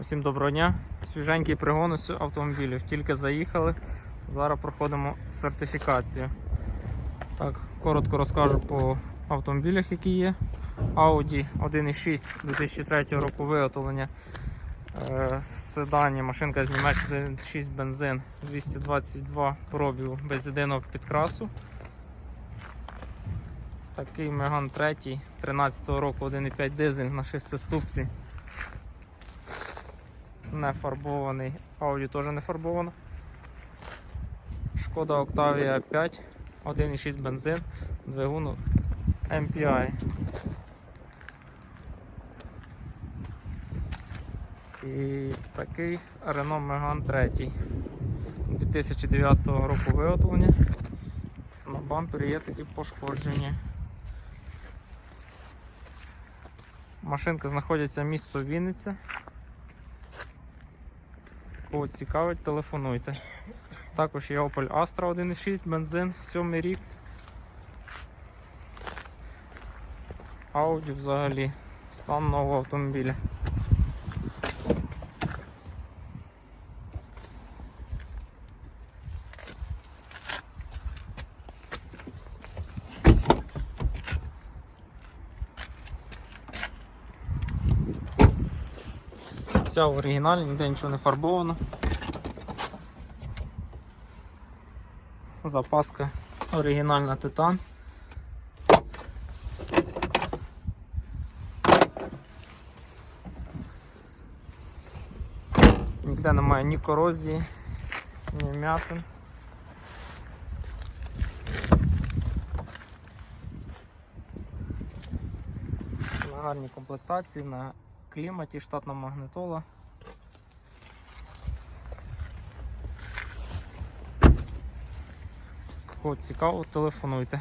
Усім доброго дня. Свіженький пригон із автомобілів. Тільки заїхали. Зараз проходимо сертифікацію. Так, коротко розкажу по автомобілях, які є. Audi 1.6 2003 року виготовлення. Е, седані машинка з Німеччини 1.6 бензин 222 пробігу без єдиного підкрасу. Такий Меган 3 13 року 1.5 дизель на 6 ступці не фарбований, Audi теж не фарбовано. Шкода Octavia 5, 1,6 бензин, двигун MPI. І такий Renault Megane 3 2009 року виготовлення. На бампері є такі пошкодження. Машинка знаходиться місто Вінниця. Кого цікавить, телефонуйте. Також є Opel Astra 1.6 бензин, 7 рік. Audi взагалі. Стан нового автомобіля. Вся в оригіналі, ніде нічого не фарбовано. Запаска оригінальна титан. Ніде немає ні корозії, ні м'ятин. На гарній комплектації, на кліматі, штатна магнитола. Кого цікаво, телефонуйте.